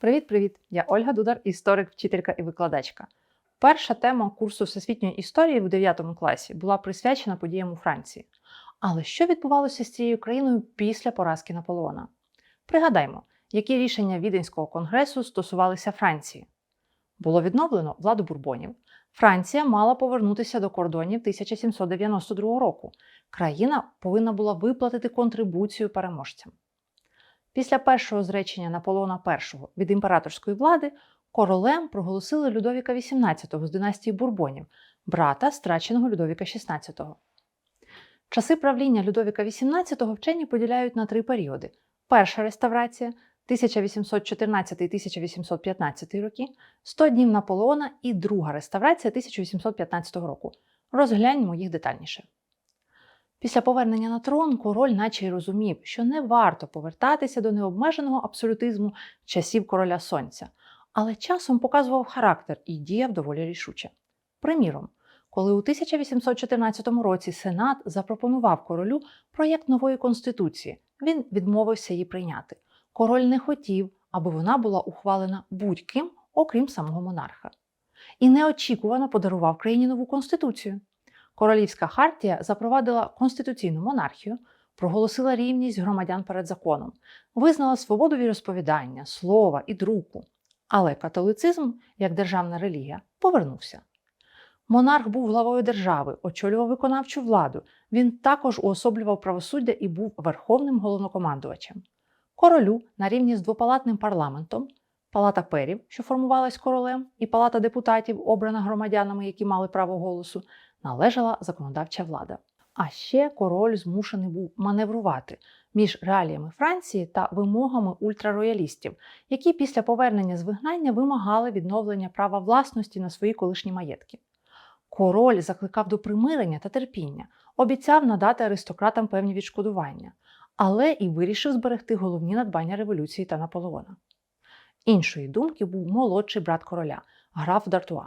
Привіт-привіт! Я Ольга Дудар, історик, вчителька і викладачка. Перша тема курсу всесвітньої історії в 9 класі була присвячена подіям у Франції. Але що відбувалося з цією країною після поразки Наполеона? Пригадаймо, які рішення Віденського конгресу стосувалися Франції. Було відновлено владу бурбонів. Франція мала повернутися до кордонів 1792 року. Країна повинна була виплатити контрибуцію переможцям. Після першого зречення Наполеона І від імператорської влади королем проголосили Людовіка XVIII з династії Бурбонів, брата страченого Людовіка XVI. Часи правління Людовіка XVIII вчені поділяють на три періоди: перша реставрація 1814-1815 роки, 100 днів Наполеона і друга реставрація 1815 року. Розгляньмо їх детальніше. Після повернення на трон король наче й розумів, що не варто повертатися до необмеженого абсолютизму часів короля сонця, але часом показував характер і діяв доволі рішуче. Приміром, коли у 1814 році Сенат запропонував королю проєкт нової конституції, він відмовився її прийняти. Король не хотів, аби вона була ухвалена будь-ким, окрім самого монарха. І неочікувано подарував країні нову конституцію. Королівська хартія запровадила конституційну монархію, проголосила рівність громадян перед законом, визнала свободу віросповідання, слова і друку. Але католицизм, як державна релігія, повернувся. Монарх був главою держави, очолював виконавчу владу. Він також уособлював правосуддя і був верховним головнокомандувачем. Королю на рівні з двопалатним парламентом, палата перів, що формувалась королем, і палата депутатів, обрана громадянами, які мали право голосу, належала законодавча влада. А ще король змушений був маневрувати між реаліями Франції та вимогами ультрароялістів, які після повернення з вигнання вимагали відновлення права власності на свої колишні маєтки. Король закликав до примирення та терпіння, обіцяв надати аристократам певні відшкодування, але і вирішив зберегти головні надбання революції та Наполеона. Іншої думки був молодший брат короля, граф Д'Артуа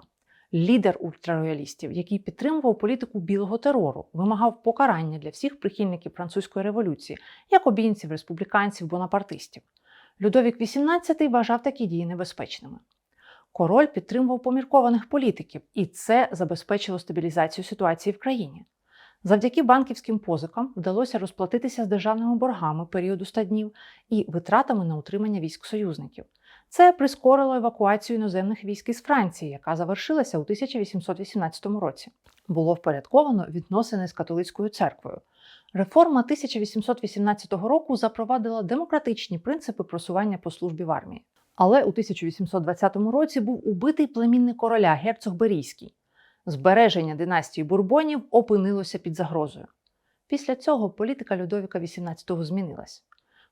лідер ультрароялістів, який підтримував політику білого терору, вимагав покарання для всіх прихильників французької революції, як обійнців, республіканців, бонапартистів. Людовік XVIII вважав такі дії небезпечними. Король підтримував поміркованих політиків, і це забезпечило стабілізацію ситуації в країні. Завдяки банківським позикам вдалося розплатитися з державними боргами періоду 100 днів і витратами на утримання військ союзників. Це прискорило евакуацію іноземних військ із Франції, яка завершилася у 1818 році. Було впорядковано відносини з католицькою церквою. Реформа 1818 року запровадила демократичні принципи просування по службі в армії. Але у 1820 році був убитий племінник короля герцог Берійський. Збереження династії бурбонів опинилося під загрозою. Після цього політика Людовіка XVIII змінилась.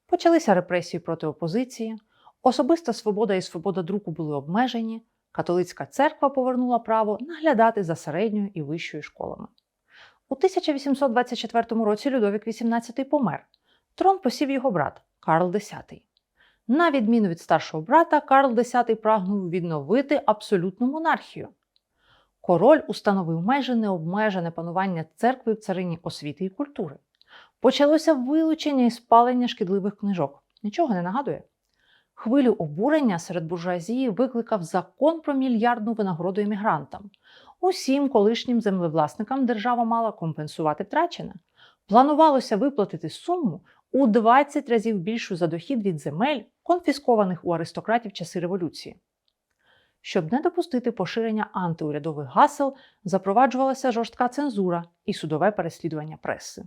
Почалися репресії проти опозиції. Особиста свобода і свобода друку були обмежені, католицька церква повернула право наглядати за середньою і вищою школами. У 1824 році Людовік XVIII помер. Трон посів його брат Карл X. На відміну від старшого брата, Карл X прагнув відновити абсолютну монархію. Король установив майже необмежене панування церкви в царині освіти і культури. Почалося вилучення і спалення шкідливих книжок. Нічого не нагадує. Хвилю обурення серед буржуазії викликав закон про мільярдну винагороду емігрантам. Усім колишнім землевласникам держава мала компенсувати втрачене. Планувалося виплатити суму у 20 разів більшу за дохід від земель, конфіскованих у аристократів часи революції. Щоб не допустити поширення антиурядових гасел, запроваджувалася жорстка цензура і судове переслідування преси.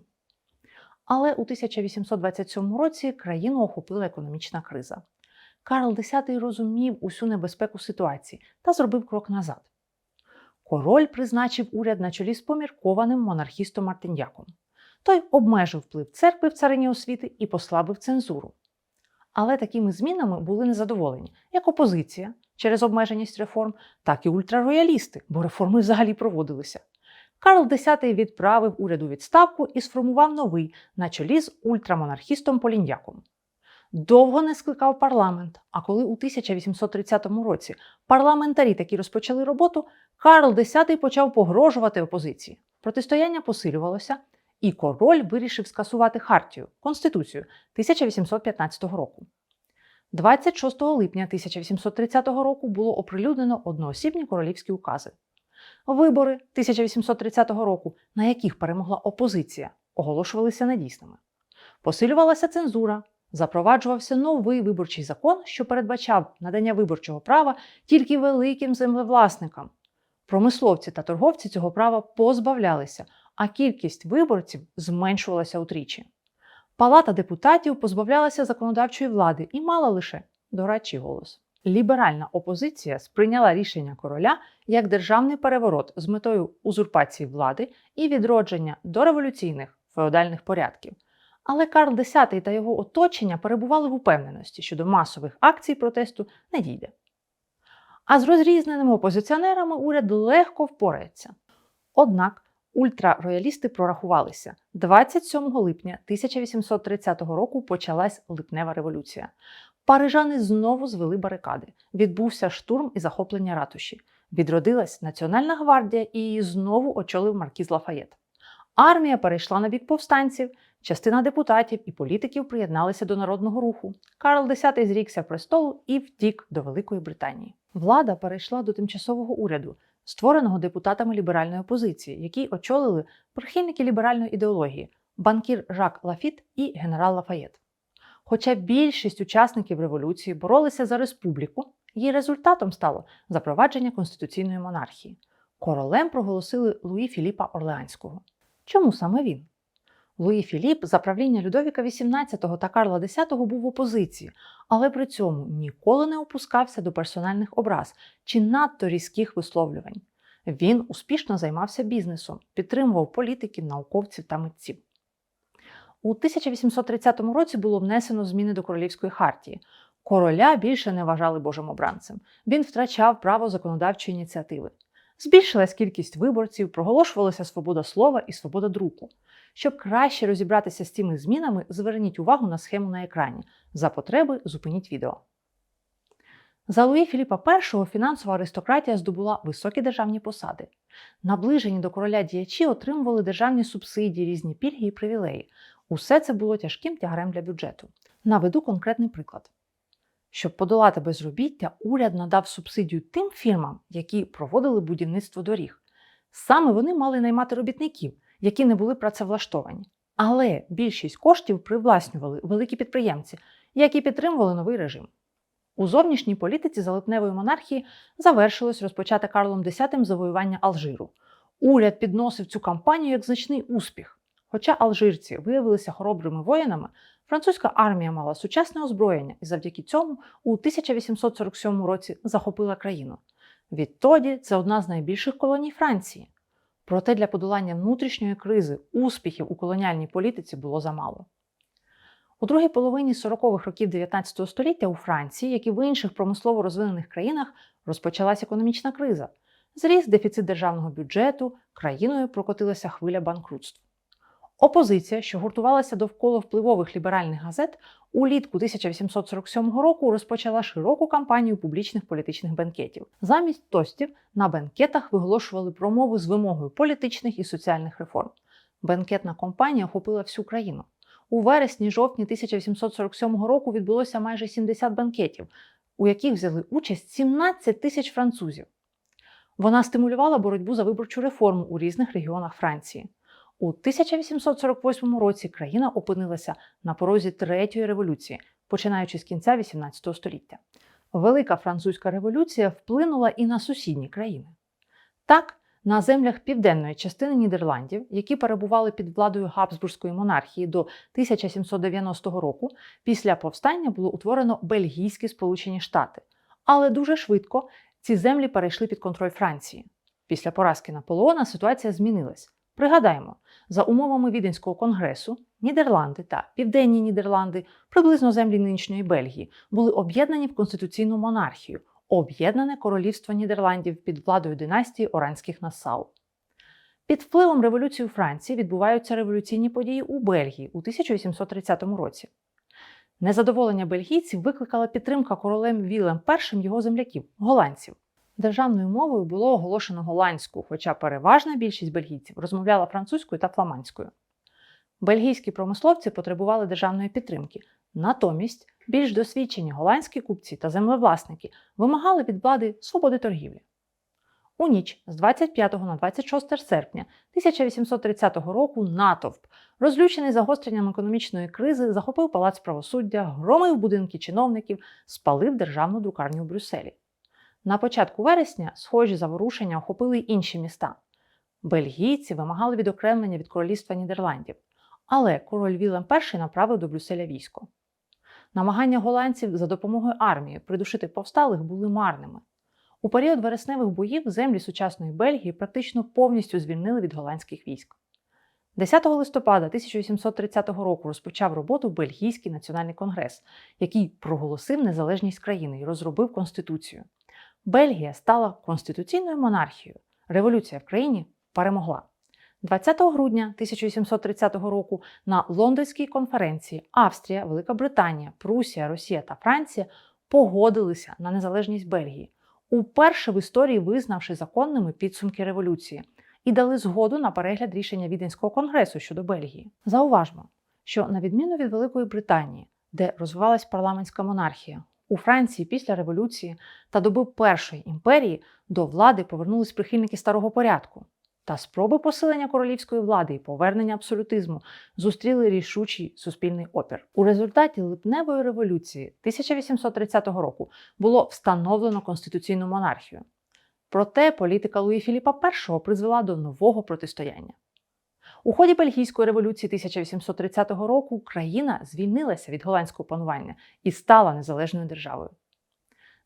Але у 1827 році країну охопила економічна криза. Карл X розумів усю небезпеку ситуації та зробив крок назад. Король призначив уряд на чолі з поміркованим монархістом Мартиньяком. Той обмежив вплив церкви в царині освіти і послабив цензуру. Але такими змінами були незадоволені як опозиція через обмеженість реформ, так і ультрароялісти, бо реформи взагалі проводилися. Карл X відправив уряду відставку і сформував новий на чолі з ультрамонархістом Поліньяком довго не скликав парламент. А коли у 1830 році парламентарі таки розпочали роботу, Карл X почав погрожувати опозиції. Протистояння посилювалося, і король вирішив скасувати хартію Конституцію 1815 року. 26 липня 1830 року було оприлюднено одноосібні королівські укази. Вибори 1830 року, на яких перемогла опозиція, оголошувалися недійсними. Посилювалася цензура, запроваджувався новий виборчий закон, що передбачав надання виборчого права тільки великим землевласникам. Промисловці та торговці цього права позбавлялися, а кількість виборців зменшувалася утричі. Палата депутатів позбавлялася законодавчої влади і мала лише дорадчий голос. Ліберальна опозиція сприйняла рішення короля як державний переворот з метою узурпації влади і відродження дореволюційних феодальних порядків. Але Карл X та його оточення перебували в упевненості, що до масових акцій протесту не дійде. А з розрізненими опозиціонерами уряд легко впорається. Однак ультрароялісти прорахувалися. 27 липня 1830 року почалась липнева революція. Парижани знову звели барикади. Відбувся штурм і захоплення ратуші. Відродилась Національна гвардія і її знову очолив маркіз Лафаєт. Армія перейшла на бік повстанців, частина депутатів і політиків приєдналися до народного руху. Карл X зрікся престолу і втік до Великої Британії. Влада перейшла до тимчасового уряду, створеного депутатами ліберальної опозиції, які очолили прихильники ліберальної ідеології банкір Жак Лафіт і генерал Лафаєт. Хоча більшість учасників революції боролися за республіку, її результатом стало запровадження конституційної монархії. Королем проголосили Луї Філіпа Орлеанського. Чому саме він? Луї Філіп за правління Людовіка XVIII та Карла X був в опозиції, але при цьому ніколи не опускався до персональних образ чи надто різких висловлювань. Він успішно займався бізнесом, підтримував політиків, науковців та митців. У 1830 році було внесено зміни до королівської хартії. Короля більше не вважали божим обранцем. Він втрачав право законодавчої ініціативи. Збільшилась кількість виборців, проголошувалася свобода слова і свобода друку. Щоб краще розібратися з цими змінами, зверніть увагу на схему на екрані. За потреби зупиніть відео. За Луї Філіпа І фінансова аристократія здобула високі державні посади. Наближені до короля діячі отримували державні субсидії, різні пільги і привілеї. Усе це було тяжким тягарем для бюджету. Наведу конкретний приклад. Щоб подолати безробіття, уряд надав субсидію тим фірмам, які проводили будівництво доріг. Саме вони мали наймати робітників, які не були працевлаштовані. Але більшість коштів привласнювали великі підприємці, які підтримували новий режим. У зовнішній політиці залипневої монархії завершилось розпочате Карлом X завоювання Алжиру. Уряд підносив цю кампанію як значний успіх. Хоча алжирці виявилися хоробрими воїнами, французька армія мала сучасне озброєння і завдяки цьому у 1847 році захопила країну. Відтоді це одна з найбільших колоній Франції. Проте для подолання внутрішньої кризи успіхів у колоніальній політиці було замало. У другій половині 40-х років 19 століття у Франції, як і в інших промислово розвинених країнах, розпочалася економічна криза. Зріс дефіцит державного бюджету, країною прокотилася хвиля банкрутств. Опозиція, що гуртувалася довкола впливових ліберальних газет, улітку 1847 року розпочала широку кампанію публічних політичних бенкетів. Замість тостів на бенкетах виголошували промови з вимогою політичних і соціальних реформ. Бенкетна кампанія охопила всю країну. У вересні-жовтні 1847 року відбулося майже 70 банкетів, у яких взяли участь 17 тисяч французів. Вона стимулювала боротьбу за виборчу реформу у різних регіонах Франції. У 1848 році країна опинилася на порозі третьої революції, починаючи з кінця XVIII століття. Велика французька революція вплинула і на сусідні країни. Так, на землях південної частини Нідерландів, які перебували під владою Габсбурзької монархії до 1790 року, після повстання було утворено Бельгійські Сполучені Штати. Але дуже швидко ці землі перейшли під контроль Франції. Після поразки Наполеона ситуація змінилась. Пригадаємо, за умовами Віденського конгресу Нідерланди та Південні Нідерланди, приблизно землі нинішньої Бельгії, були об'єднані в конституційну монархію, об'єднане королівство Нідерландів під владою династії Оранських Нассау. Під впливом революції у Франції відбуваються революційні події у Бельгії у 1830 році. Незадоволення бельгійців викликала підтримка королем Вілем І його земляків голландців. Державною мовою було оголошено голландську, хоча переважна більшість бельгійців розмовляла французькою та фламандською. Бельгійські промисловці потребували державної підтримки. Натомість Більш досвідчені голландські купці та землевласники вимагали від влади свободи торгівлі. У ніч з 25 на 26 серпня 1830 року натовп, розлючений загостренням економічної кризи, захопив палац правосуддя, громив будинки чиновників, спалив державну друкарню в Брюсселі. На початку вересня схожі заворушення охопили інші міста. Бельгійці вимагали відокремлення від королівства Нідерландів, але король Вілем І направив до Брюсселя військо. Намагання голландців за допомогою армії придушити повсталих були марними. У період вересневих боїв землі сучасної Бельгії практично повністю звільнили від голландських військ. 10 листопада 1830 року розпочав роботу Бельгійський національний конгрес, який проголосив незалежність країни і розробив конституцію. Бельгія стала конституційною монархією. Революція в країні перемогла. 20 грудня 1830 року на лондонській конференції Австрія, Велика Британія, Прусія, Росія та Франція погодилися на незалежність Бельгії, уперше в історії визнавши законними підсумки революції, і дали згоду на перегляд рішення Віденського конгресу щодо Бельгії. Зауважмо, що на відміну від Великої Британії, де розвивалась парламентська монархія, у Франції після революції та доби Першої імперії до влади повернулись прихильники старого порядку. Та спроби посилення королівської влади і повернення абсолютизму зустріли рішучий суспільний опір. У результаті липневої революції 1830 року було встановлено конституційну монархію. Проте політика Луї Філіпа І призвела до нового протистояння. У ході Бельгійської революції 1830 року країна звільнилася від голландського панування і стала незалежною державою.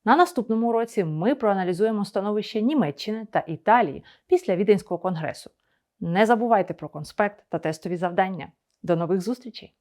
На наступному році ми проаналізуємо становище Німеччини та Італії після Віденського конгресу. Не забувайте про конспект та тестові завдання. До нових зустрічей!